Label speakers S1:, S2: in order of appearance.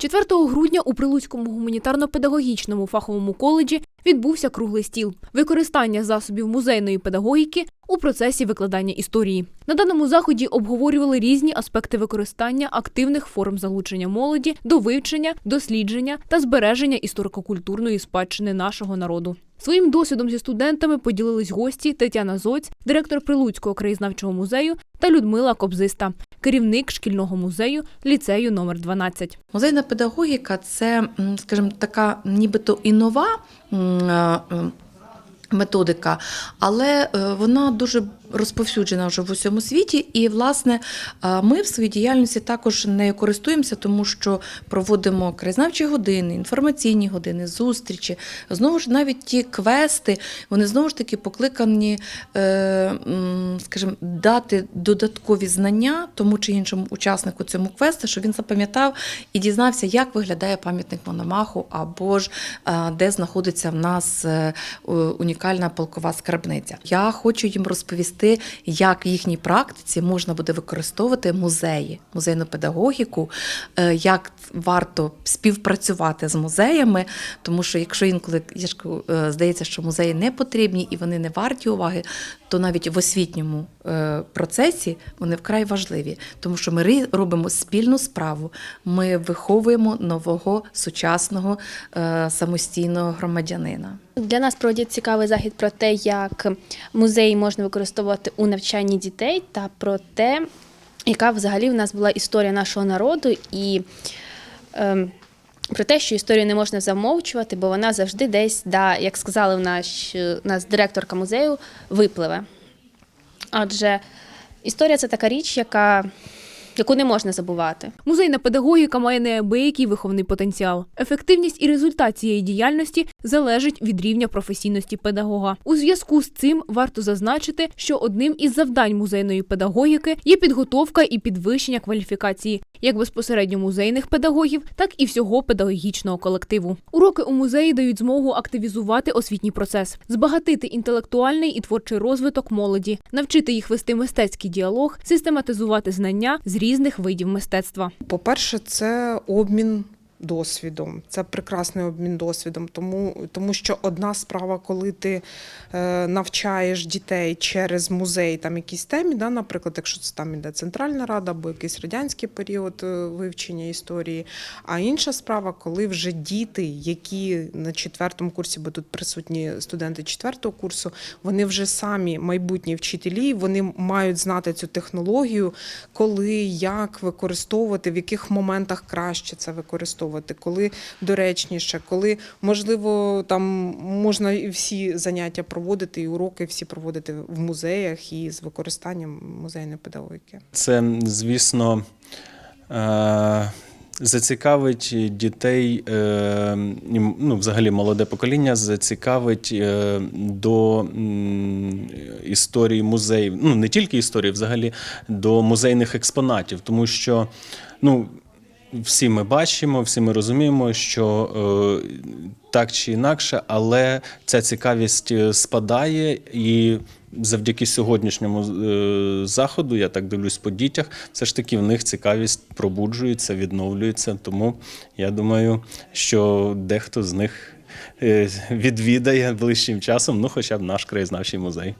S1: 4 грудня у Прилуцькому гуманітарно-педагогічному фаховому коледжі відбувся круглий стіл використання засобів музейної педагогіки у процесі викладання історії. На даному заході обговорювали різні аспекти використання активних форм залучення молоді до вивчення, дослідження та збереження історико-культурної спадщини нашого народу. Своїм досвідом зі студентами поділились гості Тетяна Зоць, директор Прилуцького краєзнавчого музею, та Людмила Кобзиста, керівник шкільного музею ліцею номер 12.
S2: Музейна педагогіка це, скажімо, така нібито і нова е, методика, але е, вона дуже розповсюджена вже в усьому світі. І, власне, е, ми в своїй діяльності також нею користуємося, тому що проводимо краєзнавчі години, інформаційні години, зустрічі. Знову ж навіть ті квести, вони знову ж таки покликані, е, скажімо, дати додаткові знання тому чи іншому учаснику цьому квесту, щоб він запам'ятав і дізнався, як виглядає пам'ятник Мономаху, або ж де знаходиться в нас е, у- унікальна полкова скарбниця. Я хочу їм розповісти, як в їхній практиці можна буде використовувати музеї, музейну педагогіку, е, як варто співпрацювати з музеями, тому що якщо інколи е, здається, що музеї не потрібні і вони не варті уваги, то навіть в освітньому е, процесі вони вкрай важливі, тому що ми робимо спільну справу. Ми виховуємо нового сучасного самостійного громадянина.
S3: Для нас проводять цікавий захід про те, як музеї можна використовувати у навчанні дітей, та про те, яка взагалі в нас була історія нашого народу, і ем, про те, що історію не можна замовчувати, бо вона завжди десь, да, як сказали в наш, нас директорка музею, випливе. Адже історія це така річ, яка, яку не можна забувати.
S1: Музейна педагогіка має неабиякий виховний потенціал. Ефективність і результат цієї діяльності залежить від рівня професійності педагога. У зв'язку з цим варто зазначити, що одним із завдань музейної педагогіки є підготовка і підвищення кваліфікації як безпосередньо музейних педагогів, так і всього педагогічного колективу. Уроки у музеї дають змогу активізувати освітній процес, збагатити інтелектуальний і творчий розвиток молоді, навчити їх вести мистецький діалог, систематизувати знання з різних видів мистецтва.
S4: По-перше, це обмін досвідом. Це прекрасний обмін досвідом, тому, тому що одна справа, коли ти е, навчаєш дітей через музей там якісь темі, да, наприклад, якщо це там іде Центральна Рада або якийсь радянський період е, вивчення історії. А інша справа, коли вже діти, які на четвертому курсі, бо тут присутні студенти четвертого курсу, вони вже самі майбутні вчителі, вони мають знати цю технологію, коли, як використовувати, в яких моментах краще це використовувати, коли доречніше, коли можливо там можна і всі заняття проводити, і уроки всі проводити в музеях і з використанням музейної педагогіки.
S5: Це, звісно, е, зацікавить дітей, е, ну, взагалі молоде покоління зацікавить е, до історії музеїв, ну не тільки історії, взагалі до музейних експонатів, тому що ну, всі ми бачимо, всі ми розуміємо, що е, так чи інакше, але ця цікавість е, спадає і. Завдяки сьогоднішньому е, заходу, я так дивлюсь по дітях, все ж таки в них цікавість пробуджується, відновлюється. Тому я думаю, що дехто з них е, відвідає ближчим часом, ну хоча б наш краєзнавчий музей.